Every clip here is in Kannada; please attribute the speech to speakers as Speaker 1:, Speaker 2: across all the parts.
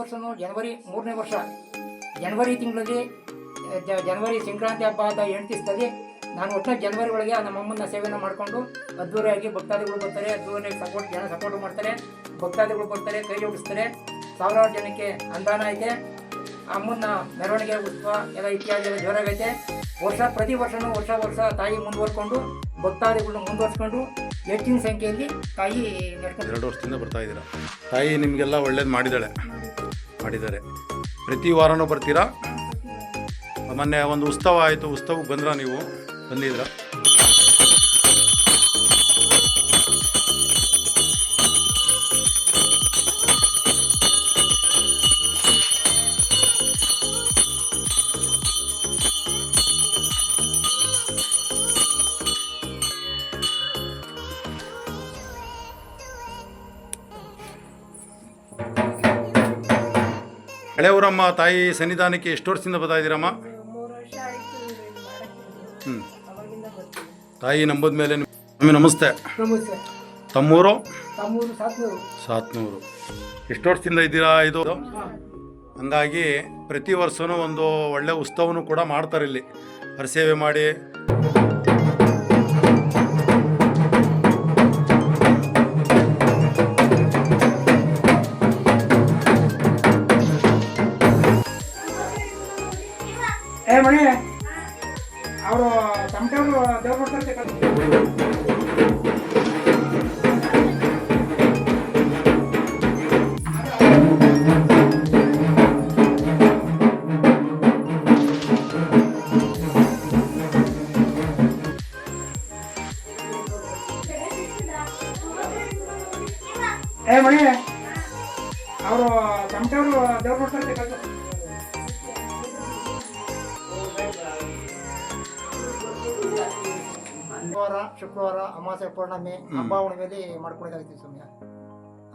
Speaker 1: ವರ್ಷವೂ ಜನವರಿ ಮೂರನೇ ವರ್ಷ. ಜನವರಿ ತಿಂಗಳಲ್ಲಿ ಜನವರಿ ಸಂಕ್ರಾಂತಿ ಹಬ್ಬ ಎಂಟು ದಿವಸದಲ್ಲಿ ನಾನು ಒಟ್ಟು ಜನವರಿ ಒಳಗೆ ನಮ್ಮಮ್ಮನ ಸೇವೆಯನ್ನು ಮಾಡಿಕೊಂಡು ಅದ್ದೂರಿಯಾಗಿ ಭಕ್ತಾದಿಗಳು ಬರ್ತಾರೆ ಅದ್ದೂರಿಯಾಗಿ ಸಪೋರ್ಟ್ ಜನ ಸಪೋರ್ಟ್ ಮಾಡ್ತಾರೆ, ಭಕ್ತಾದಿಗಳು ಬರ್ತಾರೆ, ಕೈ ಜೋಡಿಸ್ತಾರೆ. ಸಾವಿರಾರು ಜನಕ್ಕೆ ಅನುದಾನ ಐತೆ. ಅಮ್ಮನ ಮೆರವಣಿಗೆ ಉತ್ಸವ ಎಲ್ಲ ಇತ್ಯಾದಿ ಎಲ್ಲ ಜೋರಾಗೈತೆ. ವರ್ಷ, ಪ್ರತಿ ವರ್ಷನೂ ವರ್ಷ ವರ್ಷ ತಾಯಿ ಮುಂದುವರ್ಕೊಂಡು ಭಕ್ತಾದಿಗಳನ್ನ ಮುಂದುವರ್ಸ್ಕೊಂಡು ಹೆಚ್ಚಿನ ಸಂಖ್ಯೆಯಲ್ಲಿ ತಾಯಿ
Speaker 2: ಎರಡು ವರ್ಷದಿಂದ ಬರ್ತಾ ಇದ್ದೀರಾ. ತಾಯಿ ನಿಮಗೆಲ್ಲ ಒಳ್ಳೇದು ಮಾಡಿದ್ದಾಳೆ. ಮಾಡಿದ್ದಾರೆ. ಪ್ರತಿ ವಾರನೂ ಬರ್ತೀರಾ? ಮೊನ್ನೆ ಒಂದು ಉತ್ಸವ ಆಯಿತು ಉತ್ಸವಕ್ಕೆ ಬಂದ್ರಾ ನೀವು? ಬಂದಿದ್ರಾ ಹಳೆಯವರಮ್ಮ ತಾಯಿ ಸನ್ನಿಧಾನಕ್ಕೆ ಎಷ್ಟು ವರ್ಷದಿಂದ ಬರ್ತಾ ಇದ್ದೀರಮ್ಮ? ಹ್ಞೂ ತಾಯಿ ನಂಬದ ಮೇಲೆ ನಿಮ್- ನಮಸ್ತೆ. ತಮ್ಮೂರು?
Speaker 1: ಸಾತ್ನೂರು.
Speaker 2: ಎಷ್ಟು ವರ್ಷದಿಂದ ಇದ್ದೀರಾ ಇದು? ಹಂಗಾಗಿ ಪ್ರತಿ ವರ್ಷವೂ ಒಂದು ಒಳ್ಳೆ ಉತ್ಸವನೂ ಕೂಡ ಮಾಡ್ತಾರೆ ಇಲ್ಲಿ. ಹರಸೇವೆ ಮಾಡಿ.
Speaker 1: ಏ ಮಣಿ ಅವರು ತಮಟವ್ರು ದೇವ್ರು ನೋಡ್ತಾರೆ ಏ ಮಣಿ ಅವರು ತಮಟವ್ರು ದೇವ್ರು ನೋಡ್ತಾರೆ ಶುಕ್ರವಾರ ಶುಕ್ರವಾರ ಅಮಾವಾಸ್ಯೆ ಪೌರ್ಣಮಿ ಹಬ್ಬ ಹುಣ್ಣಿಮೆಯಲ್ಲಿ ಮಾಡ್ಕೊಳ್ತಾ ಇದ್ದೀವಿ ಸಮಯ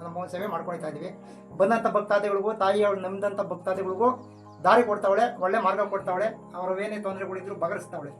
Speaker 1: ನಮ್ಮ ಸೇವೆ ಮಾಡ್ಕೊಳ್ತಾ ಇದ್ದೀವಿ. ಬಂದಂಥ ಭಕ್ತಾದಿಗಳಿಗೂ ತಾಯಿ ಅವಳು ನಂಬಿದಂಥ ಭಕ್ತಾದಿಗಳಿಗೂ ದಾರಿ ಕೊಡ್ತಾವಳೆ ಒಳ್ಳೆ ಮಾರ್ಗ ಕೊಡ್ತಾವಳೆ ಅವ್ರವೇನೇ ತೊಂದರೆಗಳಿದ್ರು ಬಗೆಹರಿಸ್ತಾವಳೆ